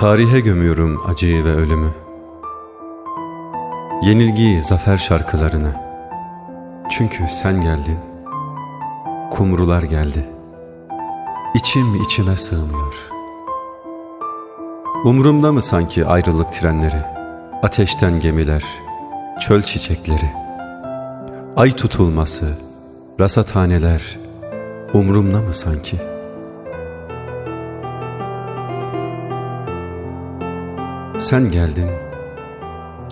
Tarihe gömüyorum acıyı ve ölümü. Yenilgiyi, zafer şarkılarını. Çünkü sen geldin. Kumrular geldi. İçim içime sığmıyor. Umrumda mı sanki ayrılık trenleri, ateşten gemiler, çöl çiçekleri, ay tutulması, rasathaneler, umrumda mı sanki? Sen geldin,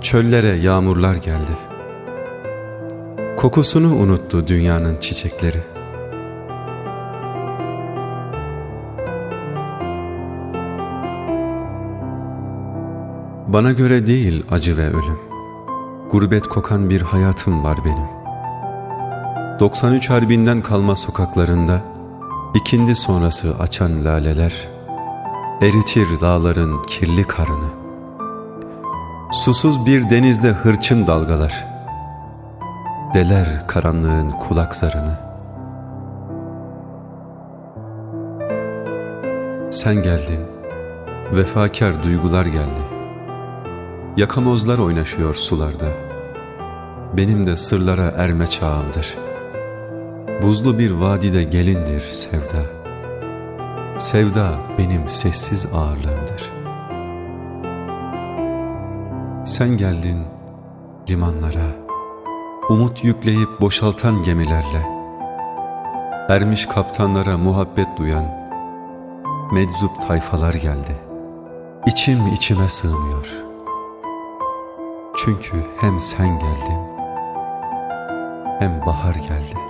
çöllere yağmurlar geldi. Kokusunu unuttu dünyanın çiçekleri. Bana göre değil acı ve ölüm. Gurbet kokan bir hayatım var benim. 93 Harbinden kalma sokaklarında ikindi sonrası açan laleler eritir dağların kirli karını. Susuz bir denizde hırçın dalgalar deler karanlığın kulak zarını. Sen geldin, vefakar duygular geldi. Yakamozlar oynaşıyor sularda. Benim de sırlara erme çağımdır. Buzlu bir vadide gelindir sevda. Sevda benim sessiz ağırlığımdır. Sen geldin limanlara, umut yükleyip boşaltan gemilerle. Ermiş kaptanlara muhabbet duyan, meczup tayfalar geldi. İçim içime sığmıyor.'' Çünkü hem sen geldin hem bahar geldi.